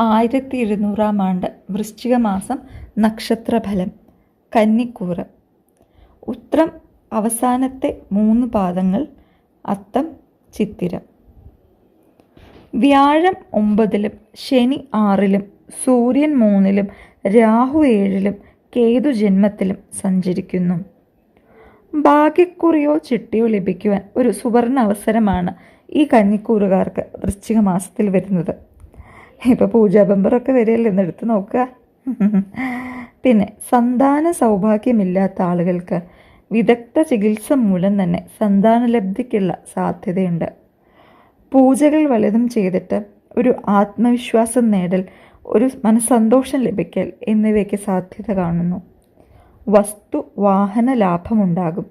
ആയിരത്തി ഇരുന്നൂറാം ആണ്ട് വൃശ്ചിക മാസം നക്ഷത്രഫലം കന്നിക്കൂറ്. ഉത്രം അവസാനത്തെ മൂന്ന് പാദങ്ങൾ അത്തം ചിത്തിരം. വ്യാഴം ഒമ്പതിലും ശനി ആറിലും സൂര്യൻ മൂന്നിലും രാഹു ഏഴിലും കേതു ജന്മത്തിലും സഞ്ചരിക്കുന്നു. ഭാഗ്യക്കുറിയോ ചിട്ടിയോ ലഭിക്കുവാൻ ഒരു സുവർണ അവസരമാണ് ഈ കന്നിക്കൂറുകാർക്ക് വൃശ്ചിക മാസത്തിൽ വരുന്നത്. ഇപ്പോൾ പൂജാ ബമ്പറൊക്കെ വരികയല്ലേ? എന്ന് എടുത്ത് നോക്കുക. പിന്നെ സന്താന സൗഭാഗ്യമില്ലാത്ത ആളുകൾക്ക് വിദഗ്ധ ചികിത്സ മൂലം തന്നെ സന്താനലബ്ധിക്കുള്ള സാധ്യതയുണ്ട്. പൂജകൾ വലുതും ചെയ്തിട്ട് ഒരു ആത്മവിശ്വാസം നേടൽ ഒരു മനസ്സന്തോഷം ലഭിക്കൽ എന്നിവയ്ക്ക് സാധ്യത കാണുന്നു. വസ്തു വാഹന ലാഭമുണ്ടാകും.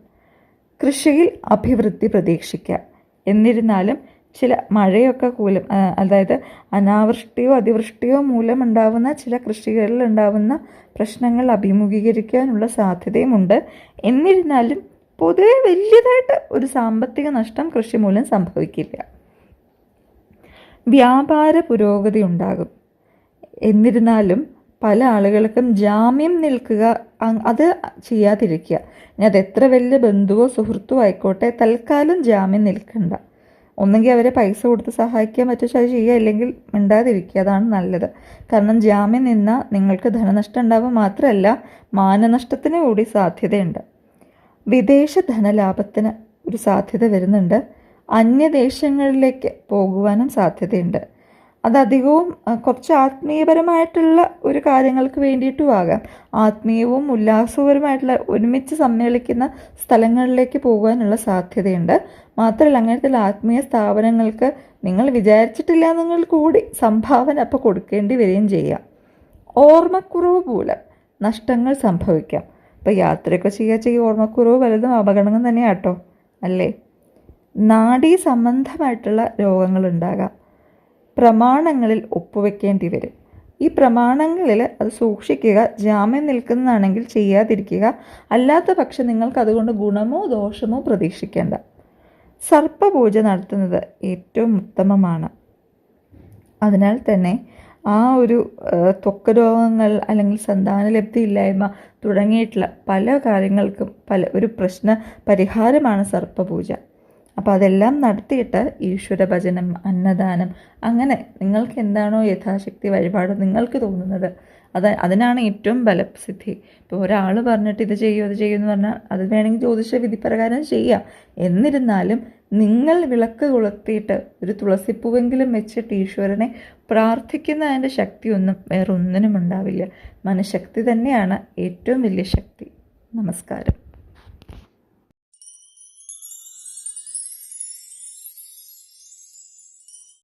കൃഷിയിൽ അഭിവൃദ്ധി പ്രതീക്ഷിക്കാം എന്നിരുന്നാലും ചില മഴയൊക്കെ ആ, അതായത് അനാവൃഷ്ടിയോ അതിവൃഷ്ടിയോ മൂലം ഉണ്ടാവുന്ന ചില കൃഷികളിൽ ഉണ്ടാവുന്ന പ്രശ്നങ്ങൾ അഭിമുഖീകരിക്കാനുള്ള സാധ്യതയുമുണ്ട്. എന്നിരുന്നാലും പൊതുവെ വലിയതായിട്ട് ഒരു സാമ്പത്തിക നഷ്ടം കൃഷി മൂലം സംഭവിക്കില്ല. വ്യാപാര പുരോഗതി ഉണ്ടാകും. എന്നിരുന്നാലും പല ആളുകൾക്കും ജാമ്യം നിൽക്കുക അത് ചെയ്യാതിരിക്കുക. ഇനി അത് എത്ര വലിയ ബന്ധുവോ സുഹൃത്തോ ആയിക്കോട്ടെ തൽക്കാലം ജാമ്യം നിൽക്കണ്ട. ഒന്നെങ്കിൽ അവരെ പൈസ കൊടുത്ത് സഹായിക്കുക മറ്റു അത് ചെയ്യുക ഇല്ലെങ്കിൽ മിണ്ടാതിരിക്കുക. അതാണ് നല്ലത്. കാരണം ജാമ്യം നിന്ന നിങ്ങൾക്ക് ധനനഷ്ടം ഉണ്ടാവുക മാത്രമല്ല മാനനഷ്ടത്തിന് കൂടി സാധ്യതയുണ്ട്. വിദേശ ധനലാഭത്തിന് ഒരു സാധ്യത വരുന്നുണ്ട്. അന്യദേശങ്ങളിലേക്ക് പോകുവാനും സാധ്യതയുണ്ട്. അത് അധികവും ആ, കുറച്ച് ആത്മീയപരമായിട്ടുള്ള ഒരു കാര്യങ്ങൾക്ക് വേണ്ടിയിട്ടും ആകാം ആത്മീയവും ഉല്ലാസപരമായിട്ടുള്ള ഒരുമിച്ച് സമ്മേളിക്കുന്ന സ്ഥലങ്ങളിലേക്ക് പോകാനുള്ള സാധ്യതയുണ്ട്. മാത്രമല്ല അങ്ങനത്തെ ആത്മീയ സ്ഥാപനങ്ങൾക്ക് നിങ്ങൾ വിചാരിച്ചിട്ടില്ല നിങ്ങൾ കൂടി സംഭാവന അപ്പോൾ കൊടുക്കേണ്ടി വരികയും ചെയ്യാം. ഓർമ്മക്കുറവ് മൂലം നഷ്ടങ്ങൾ സംഭവിക്കാം. ഇപ്പോൾ യാത്രയൊക്കെ ചെയ്യുക ചെയ്യുക ഓർമ്മക്കുറവ് പലതും അപകടങ്ങൾ തന്നെയാട്ടോ അല്ലേ? നാഡീ സംബന്ധമായിട്ടുള്ള രോഗങ്ങളുണ്ടാകാം പ്രമാണങ്ങളിൽ ഒപ്പുവെക്കേണ്ടി വരും ഈ പ്രമാണങ്ങളിൽ അത് സൂക്ഷിക്കുക ജാമ്യം നിൽക്കുന്നതാണെങ്കിൽ ചെയ്യാതിരിക്കുക അല്ലാത്ത പക്ഷം നിങ്ങൾക്ക് അതുകൊണ്ട് ഗുണമോ ദോഷമോ പ്രതീക്ഷിക്കേണ്ട. സർപ്പപൂജ നടത്തുന്നത് ഏറ്റവും ഉത്തമമാണ്. അതിനാൽ തന്നെ ആ ഒരു ത്വക്ക് രോഗങ്ങൾ അല്ലെങ്കിൽ സന്താനലബ്ധി ഇല്ലായ്മ തുടങ്ങിയിട്ടുള്ള പല കാര്യങ്ങൾക്കും പല ഒരു പ്രശ്ന പരിഹാരമാണ് സർപ്പപൂജ. അപ്പോൾ അതെല്ലാം നടത്തിയിട്ട് ഈശ്വര ഭജനം അന്നദാനം അങ്ങനെ നിങ്ങൾക്ക് എന്താണോ യഥാശക്തി വഴിപാട് നിങ്ങൾക്ക് തോന്നുന്നത്. അത് അതിനാണ് ഏറ്റവും ബലസിദ്ധി. ഇപ്പോൾ ഒരാൾ പറഞ്ഞിട്ട് ഇത് ചെയ്യൂ അത് ചെയ്യൂ എന്ന് പറഞ്ഞാൽ അത് വേണമെങ്കിൽ ജ്യോതിഷ വിധി പ്രകാരം ചെയ്യാം. എന്നിരുന്നാലും നിങ്ങൾ വിളക്ക് കൊളുത്തിയിട്ട് ഒരു തുളസിപ്പൂവെങ്കിലും വെച്ചിട്ട് ഈശ്വരനെ പ്രാർത്ഥിക്കുന്നതിന്റെ ശക്തിയൊന്നും വേറൊന്നിനും ഉണ്ടാവില്ല. മനഃശക്തി തന്നെയാണ് ഏറ്റവും വലിയ ശക്തി. നമസ്കാരം.